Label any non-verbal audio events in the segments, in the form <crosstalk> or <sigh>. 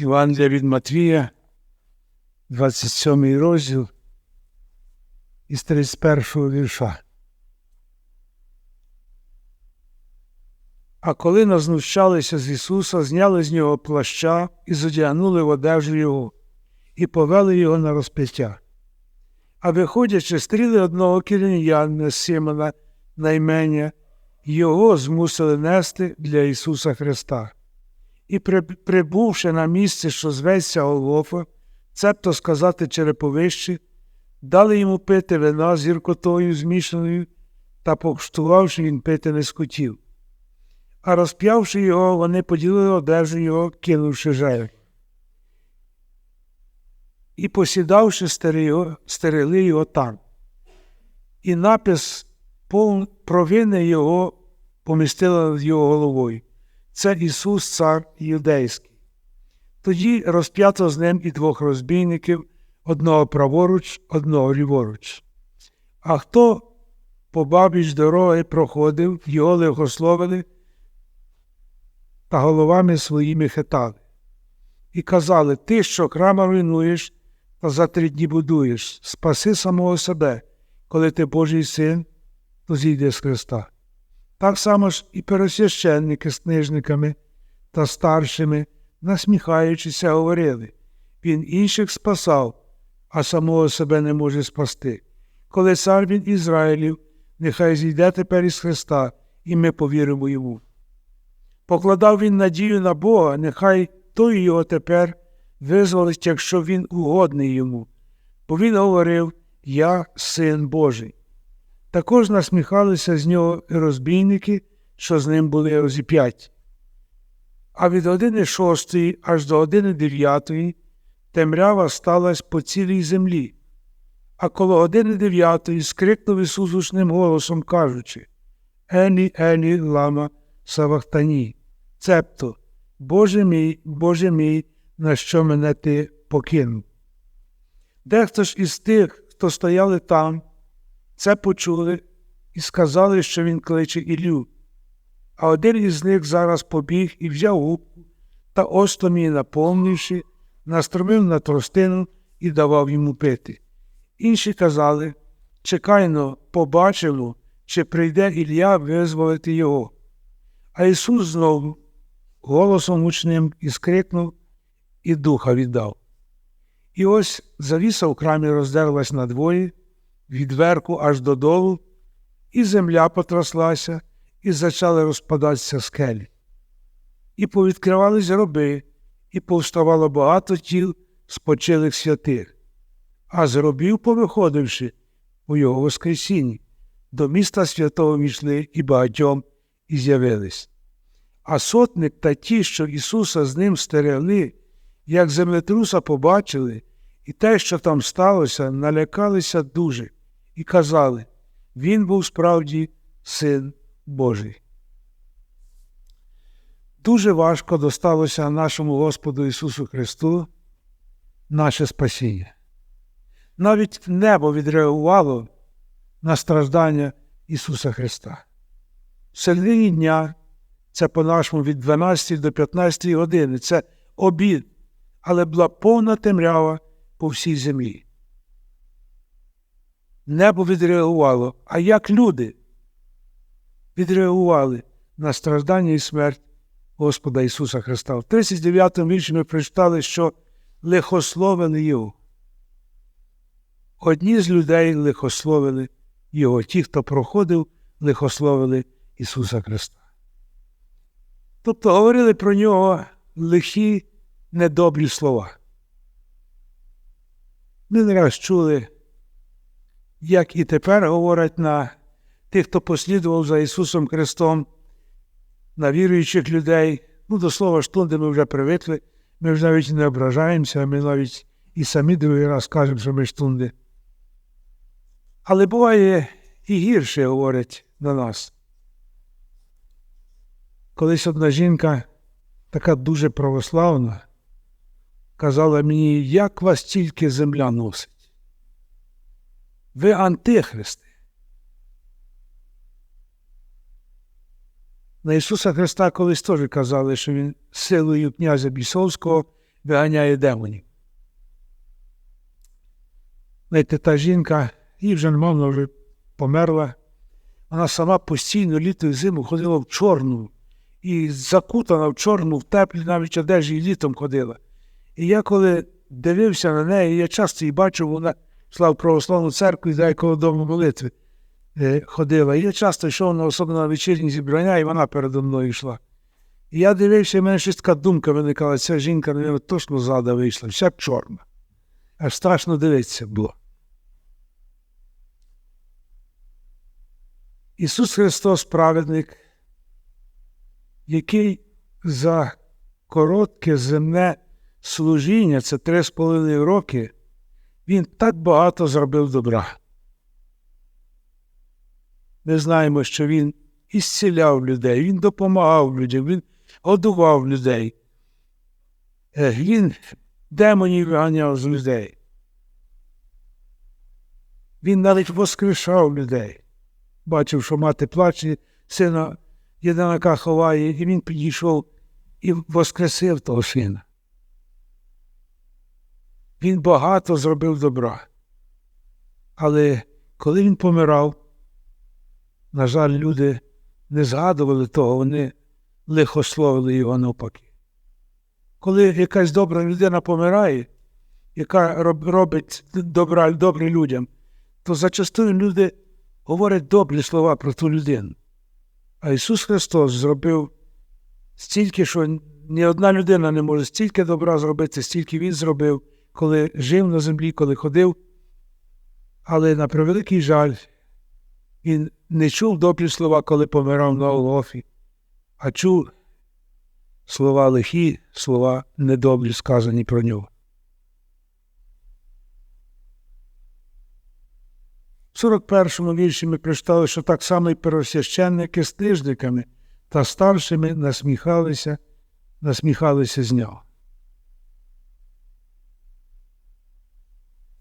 Євангелія від Матвія, 27 розділ із 31 вірша. А коли назнущалися з Ісуса, зняли з нього плаща і задягнули в одежу Його, і повели його на розп'яття. А виходячи, стріли одного кірянянина Симона наймення, його змусили нести для Ісуса Христа. І, прибувши на місце, що зветься Голгофа, цебто сказати череповище, дали йому пити вина з гіркотою змішаною, та покштувавши він пити не схотів. А розп'явши його, вони поділили одежу його, кинувши жертву. І посідавши, стерили його там. І напис провини його помістила над його головою. Це Ісус, Цар Юдейський. Тоді розп'ято з ним і двох розбійників, одного праворуч, одного ліворуч. А хто по бабіч дороги проходив, його лихословили та головами своїми хитали. І казали: Ти, що храма руйнуєш та за три дні будуєш, спаси самого себе, коли ти Божий син, то зійде з Христа. Так само ж і пересвященники з книжниками та старшими, насміхаючися, говорили Він інших спасав, а самого себе не може спасти. Коли цар він Ізраїлів, нехай зійде тепер із Христа, і ми повіримо йому. Покладав він надію на Бога, нехай той його тепер визволить, якщо він угодний йому, бо він говорив Я син Божий. Також насміхалися з нього і розбійники, що з ним були розіп'яті. А від години шостої аж до години дев'ятої темрява сталася по цілій землі, а коло години дев'ятої скрикнув Ісус гучним голосом, кажучи Ені, Ені, лама Савахтані, цебто, Боже мій, Боже мій, на що мене ти покинув. Дехто ж із тих, хто стояли там, це почули і сказали, що він кличе Ілю. А один із них зараз побіг і взяв губку та остомі наповнивши, настромив на тростину і давав йому пити. Інші казали чекайно, побачимо, чи прийде Ілля визволити його. А Ісус знову голосом гучним і скрикнув, і духа віддав. І ось завіса в храмі роздерлась надвоє, від верху аж додолу, і земля потрослася, і почали розпадатися скелі. І повідкривались гроби, і повставало багато тіл спочилих святих, а з гробів, повиходивши у його Воскресінні, до міста святого війшли і багатьом і з'явились. А сотник та ті, що Ісуса з ним стерегли, як землетруса побачили, і те, що там сталося, налякалися дуже і казали Він був справді син Божий. Дуже важко досталося нашому Господу Ісусу Христу наше спасіння. Навіть небо відреагувало на страждання Ісуса Христа. В середині дня, це по-нашому від 12 до 15 години, це обід, але була повна темрява по всій землі. Небо відреагувало, а як люди відреагували на страждання і смерть Господа Ісуса Христа. В 39 му вірші ми прочитали, що лихословили Його. Одні з людей лихословили Його, ті, хто проходив, лихословили Ісуса Христа. Тобто говорили про нього лихі недобрі слова. Ми не раз чули, як і тепер говорять на тих, хто послідував за Ісусом Христом, на віруючих людей. Ну, до слова штунди ми вже привикли, ми вже навіть не ображаємося, ми навіть і самі другий раз кажемо, що ми штунди. Але буває і гірше говорять на нас. Колись одна жінка, така дуже православна, казала мені, як вас тільки земля носить. Ви антихристи. На Ісуса Христа колись теж казали, що Він силою князя Бісовського виганяє демонів. Знаєте, та жінка, їй вже нема, вже померла. Вона сама постійно літо і зиму ходила в чорну і закутана в чорну, в теплі навіть одежі і літом ходила. І я коли дивився на неї, я часто її бачив, вона йшла в православну церкву і дай коло дому молитви е, ходила. І я часто йшов на особливо на вечірні зібрання, і вона передо мною йшла. І я дивився, і в мене щось така думка виникала, ця жінка, мабуть, точно зада вийшла, вся чорна. Аж страшно дивитися було. Ісус Христос праведник, який за коротке земне служіння, це три з половиною роки, Він так багато зробив добра. Ми знаємо, що Він ісціляв людей, Він допомагав людям, Він годував людей. Е, Він демонів виганяв з людей. Він навіть воскрешав людей. Бачив, що мати плаче, сина єдинака ховає, і він підійшов і воскресив того сина. Він багато зробив добра. Але коли він помирав, на жаль, люди не згадували того, вони лихословили його навпаки. Коли якась добра людина помирає, яка робить добра, добре людям, то зачастую люди говорять добрі слова про ту людину. А Ісус Христос зробив стільки, що ні одна людина не може стільки добра зробити, стільки Він зробив, коли жив на землі, коли ходив. Але на превеликий жаль, він не чув добрі слова, коли помирав на Олофі, а чув слова лихі, слова недобрі, сказані про нього. В 41-му вірші ми прочитали, що так само і первосвященники з тижниками та старшими насміхалися, насміхалися з нього.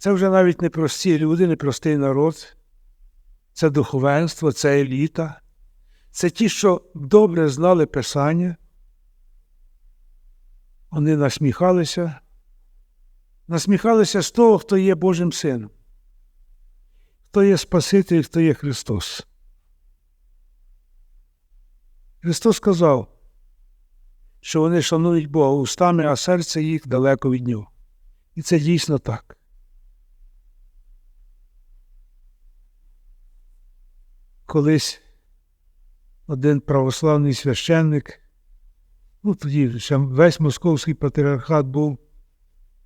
Це вже навіть не прості люди, не простий народ, це духовенство, це еліта, це ті, що добре знали Писання. Вони насміхалися, насміхалися з того, хто є Божим Сином хто є Спаситель, хто є Христос. Христос сказав, що вони шанують Бога устами, а серце їх далеко від Нього. І це дійсно так. Колись один православний священник, ну тоді ще весь московський патріархат був,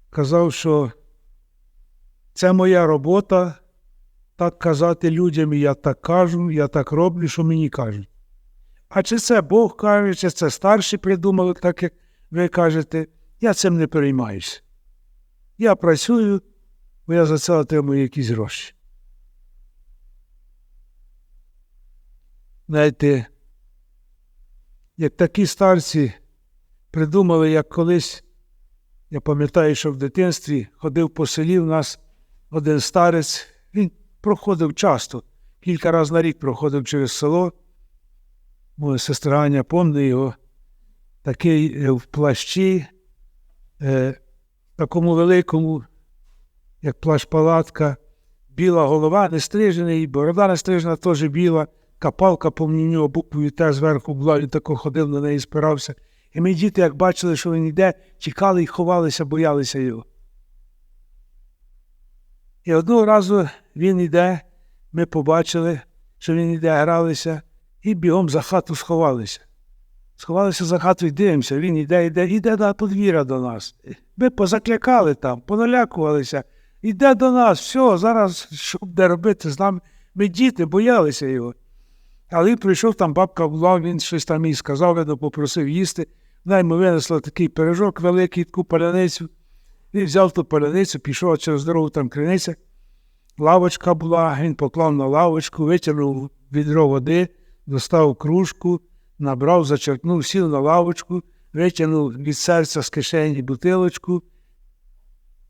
казав, що це моя робота так казати людям, я так кажу, я так роблю, що мені кажуть. А чи це Бог каже, чи це старші придумали, так як ви кажете, я цим не переймаюся. Я працюю, бо я за це отримую якісь гроші. Знаєте, як такі старці придумали, як колись, я пам'ятаю, що в дитинстві ходив по селі, у нас один старець, він проходив часто, кілька разів на рік проходив через село. Моя сестра Аня помне його, такий е, в плащі, е, такому великому, як плащ палатка, біла голова, не стрижений, борода не стрижена, теж біла, капалка по нього буквою теж зверху була, він тако ходив на неї, спирався. І ми діти, як бачили, що він йде, тікали і ховалися, боялися його. І одного разу він йде, ми побачили, що він йде, гралися, і бігом за хату сховалися. Сховалися за хату і дивимося, він йде, йде, йде на подвір'я до нас. Ми позаклякали там, поналякувалися. Йде до нас, все, зараз що буде робити з нами. Ми діти боялися його. Але прийшов там бабка була, він щось там їй сказав, видно, попросив їсти. Вона йому винесла такий пиріжок великий, таку паляницю. Він взяв ту паляницю, пішов через дорогу там криниця. Лавочка була, він поклав на лавочку, витягнув відро води, достав кружку, набрав, зачерпнув, сів на лавочку, витягнув від серця з кишені бутилочку,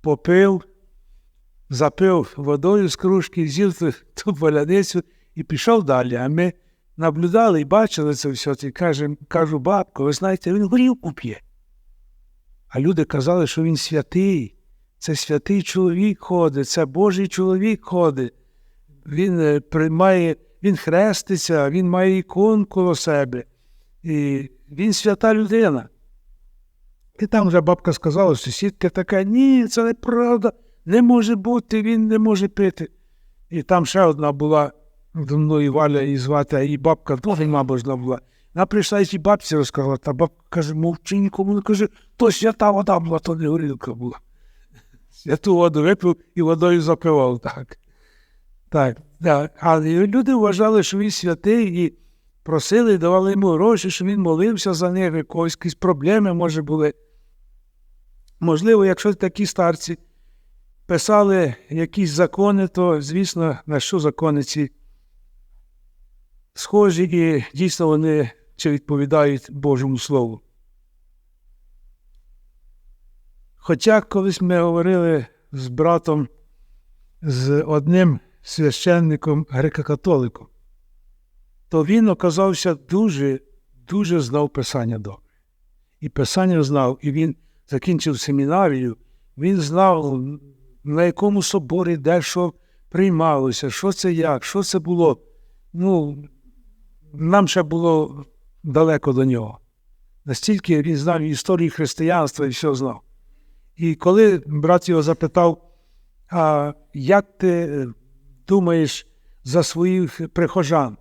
попив, запив водою з кружки, з'їв ту, поляницю і пішов далі. А ми наблюдали і бачили це все. І кажу, бабко, ви знаєте, він горілку п'є. А люди казали, що він святий. Це святий чоловік ходить, це Божий чоловік ходить. Він е, приймає, він хреститься, він має ікон коло себе. І він свята людина. І там вже бабка сказала, сусідка така, ні, це неправда, не може бути, він не може пити. І там ще одна була до мною Валя її звати, а її бабка дуже набожна була. Вона прийшла і цій бабці розказала, та бабка каже, мовчи нікому, не каже, то свята вода була, то не горілка була. <laughs> Святу воду випив і водою запивав так. Так, так. А люди вважали, що він святий і просили, давали йому гроші, що він молився за них, якоїсь якісь проблеми, може, були. Можливо, якщо такі старці писали якісь закони, то, звісно, на що закони ці схожі і дійсно вони чи відповідають Божому Слову. Хоча колись ми говорили з братом, з одним священником греко-католиком, то він оказався дуже, дуже знав Писання добре. І Писання знав, і він закінчив семінарію, він знав, на якому соборі де що приймалося, що це як, що це було. Ну, нам ще було далеко до нього. Настільки він знав історію християнства і все знав. І коли брат його запитав, а як ти думаєш за своїх прихожан?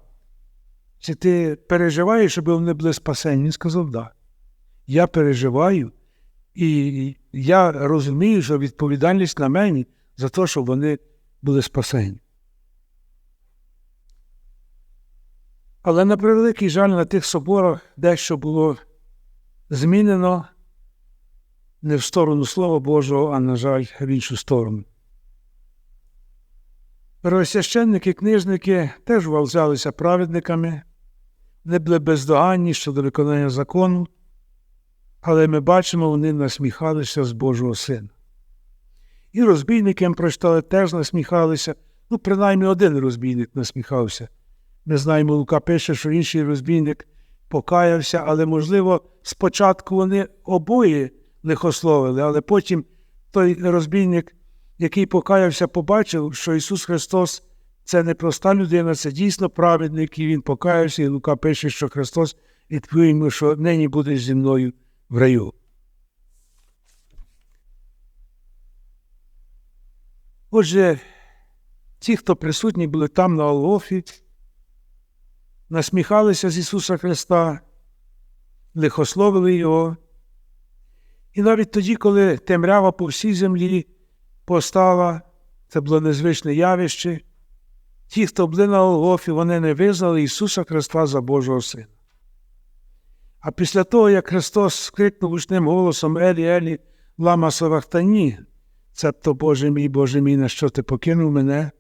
Чи ти переживаєш, щоб вони були спасені? Він сказав, так. Я переживаю, і я розумію, що відповідальність на мені за те, щоб вони були спасені. Але на превеликий жаль, на тих соборах дещо було змінено не в сторону Слова Божого, а, на жаль, в іншу сторону. Первосвященники, книжники теж вважалися праведниками, не були бездоганні щодо виконання закону, але ми бачимо, вони насміхалися з Божого Сина. І розбійникам прочитали теж насміхалися, ну, принаймні один розбійник насміхався. Ми знаємо, Лука пише, що інший розбійник покаявся, але, можливо, спочатку вони обоє лихословили, але потім той розбійник, який покаявся, побачив, що Ісус Христос це не проста людина, це дійсно праведник, і Він покаявся, і Лука пише, що Христос відповів йому, що нині будеш зі мною в раю. Отже, ті, хто присутні були там на Олофі, насміхалися з Ісуса Христа, лихословили Його. І навіть тоді, коли темрява по всій землі постала, це було незвичне явище, ті, хто були на Голгофі, вони не визнали Ісуса Христа за Божого Сина. А після того, як Христос скрикнув гучним голосом Елі, Елі, лама Савахтані, цебто Боже мій, Боже мій, на що ти покинув мене,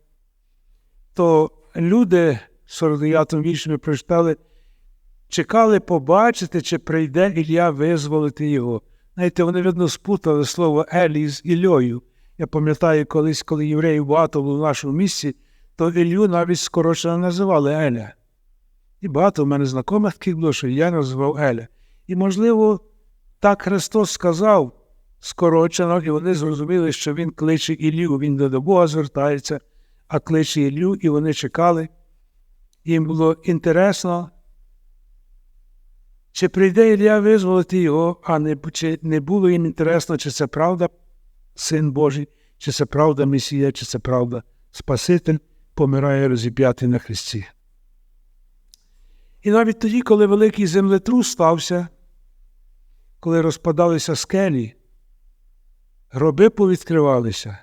то люди, 49 вірші ми прочитали, чекали побачити, чи прийде Ілля визволити його. Знаєте, вони, видно, спутали слово Елі з Ільою. Я пам'ятаю, колись, коли євреїв багато було в нашому місці, то Ілью навіть скорочено називали Еля. І багато в мене знайомих таких було, що я називав Еля. І, можливо, так Христос сказав скорочено, і вони зрозуміли, що Він кличе Ілью, він до Бога звертається, а кличе Ілью, і вони чекали. Їм було інтересно, чи прийде Ілля визволити його, а не, чи не було їм інтересно, чи це правда Син Божий, чи це правда Месія, чи це правда Спаситель помирає розіп'ятий на Христі. І навіть тоді, коли великий землетрус стався, коли розпадалися скелі, гроби повідкривалися.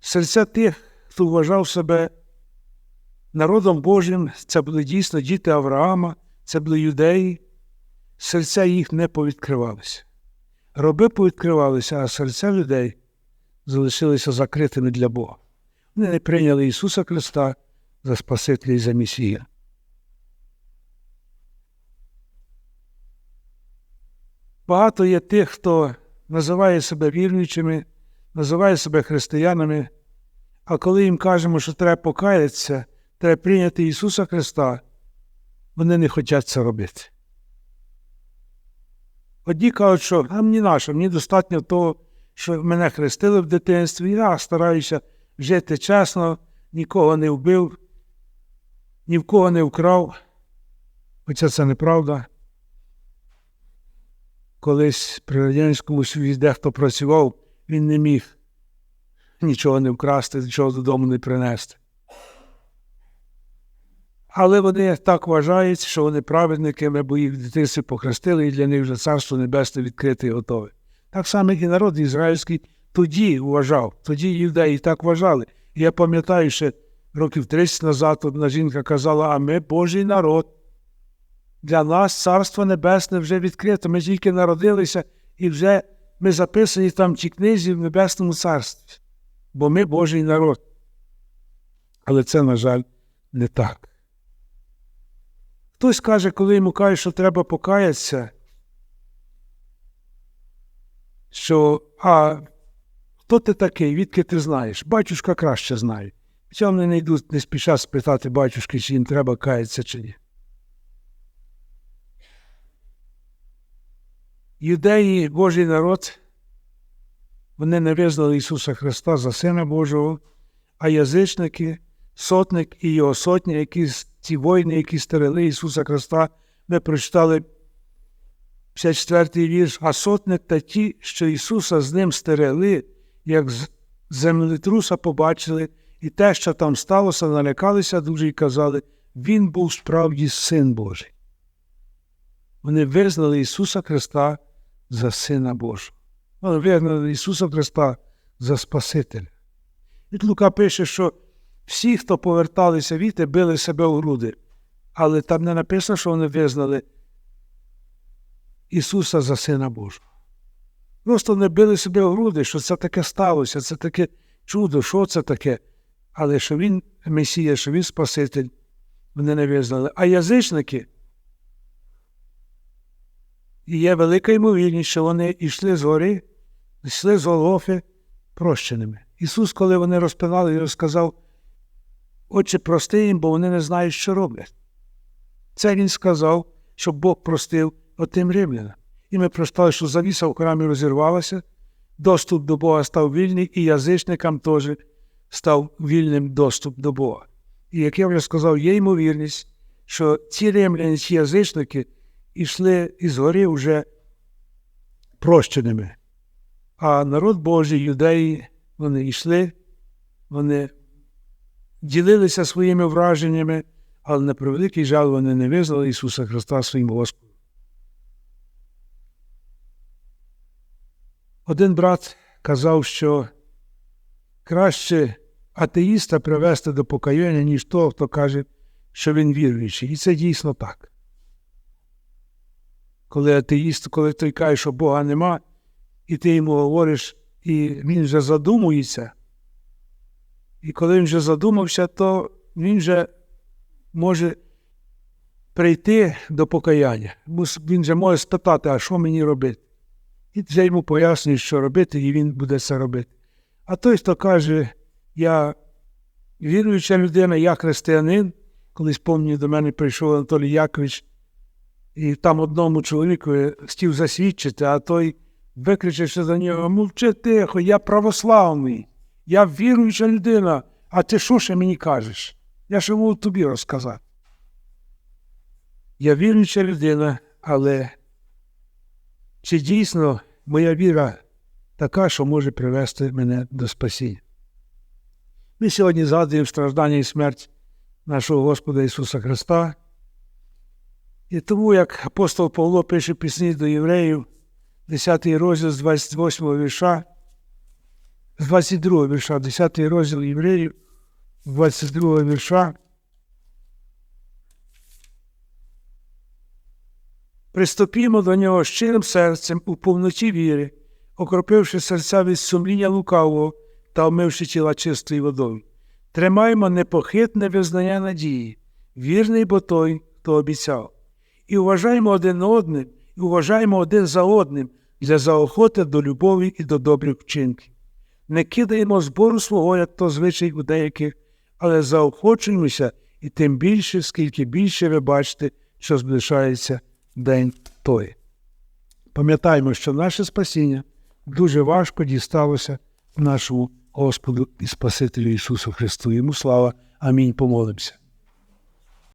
Серця тих, хто вважав себе народом Божим, це були дійсно діти Авраама, це були юдеї, серця їх не повідкривалися. Гроби повідкривалися, а серця людей залишилися закритими для Бога. Вони не прийняли Ісуса Христа за Спасителя і за Месія. Багато є тих, хто називає себе віруючими, називає себе християнами, а коли їм кажемо, що треба покаятися, треба прийняти Ісуса Христа, вони не хочуть це робити. Одні кажуть, що а мені нащо, мені достатньо того, що мене хрестили в дитинстві, я стараюся жити чесно, нікого не вбив, ні в кого не вкрав. Хоча це неправда. Колись при Радянському Союзі дехто працював, він не міг нічого не вкрасти, нічого додому не принести. Але вони так вважають, що вони праведники, бо їх в дитинстві похрестили, і для них вже царство небесне відкрите і готове. Так само і народ ізраїльський тоді вважав, тоді юдеї так вважали. І я пам'ятаю, що років 30 назад одна жінка казала, а ми Божий народ. Для нас царство небесне вже відкрите. Ми тільки народилися і вже ми записані там в книзі в Небесному царстві, бо ми Божий народ. Але це, на жаль, не так. Хтось каже, коли йому кажуть, що треба покаятися, що а хто ти такий, відки ти знаєш? Батюшка краще знає. Хоча вони не йдуть, не спішать спитати батюшки, чи їм треба каятися чи ні. Юдеї, Божий народ, вони не визнали Ісуса Христа за Сина Божого, а язичники, сотник і його сотні, які ці воїни, які стерегли Ісуса Христа, ми прочитали 54-й вірш, а сотник та ті, що Ісуса з ним стерегли, як землетруса побачили, і те, що там сталося, налякалися дуже і казали, Він був справді Син Божий. Вони визнали Ісуса Христа за Сина Божого. Визнали Ісуса Христа за Спасителя. І Лука пише, що всі, хто поверталися віти, били себе у груди. Але там не написано, що вони визнали Ісуса за Сина Божого. Просто не били себе у груди, що це таке сталося, це таке чудо, що це таке. Але що Він Месія, що Він Спаситель, вони не визнали. А язичники, і є велика ймовірність, що вони йшли з гори, йшли з Голгофи прощеними. Ісус, коли вони розпинали, Він сказав, Отче, прости їм, бо вони не знають, що роблять. Це він сказав, щоб Бог простив отим римлянам. І ми прочитали, що завіса в храмі розірвалася, доступ до Бога став вільний, і язичникам теж став вільним доступ до Бога. І як я вже сказав, є ймовірність, що ці римляни, ці язичники йшли із гори вже прощеними. А народ Божий, юдеї, вони йшли, вони ділилися своїми враженнями, але на превеликий жаль вони не визнали Ісуса Христа своїм Господом. Один брат казав, що краще атеїста привести до покаяння, ніж того, хто каже, що він віруючий. І це дійсно так. Коли атеїст, коли той каже, що Бога нема, і ти йому говориш, і він вже задумується. І коли він вже задумався, то він вже може прийти до покаяння. Він вже може спитати, а що мені робити? І вже йому пояснюють, що робити, і він буде це робити. А той, хто каже, я віруюча людина, я християнин, колись пам'ятаю, до мене прийшов Анатолій Якович, і там одному чоловіку хотів засвідчити, а той викричався за нього, мовчи тихо, я православний. Я віруюча людина, а ти що ще мені кажеш? Я ще можу тобі розказати. Я віруюча людина, але чи дійсно моя віра така, що може привести мене до спасіння? Ми сьогодні згадуємо страждання і смерть нашого Господа Ісуса Христа. І тому, як апостол Павло пише пісні до євреїв, 10 розділ з 28 вірша, з 22 вірша, 10 розділ євреїв, 22 вірша. Приступімо до нього щирим серцем у повноті віри, окропивши серця від сумління лукавого та омивши тіла чистою водою. Тримаємо непохитне визнання надії, вірний бо той, хто обіцяв. І вважаємо один одним, і вважаємо один за одним для заохоти до любові і до добрих вчинків. Не кидаємо збору свого, як то звичай у деяких, але заохочуємося і тим більше, скільки більше ви бачите, що зближається день той. Пам'ятаємо, що наше спасіння дуже важко дісталося нашому Господу і Спасителю Ісусу Христу. Йому слава. Амінь. Помолимося.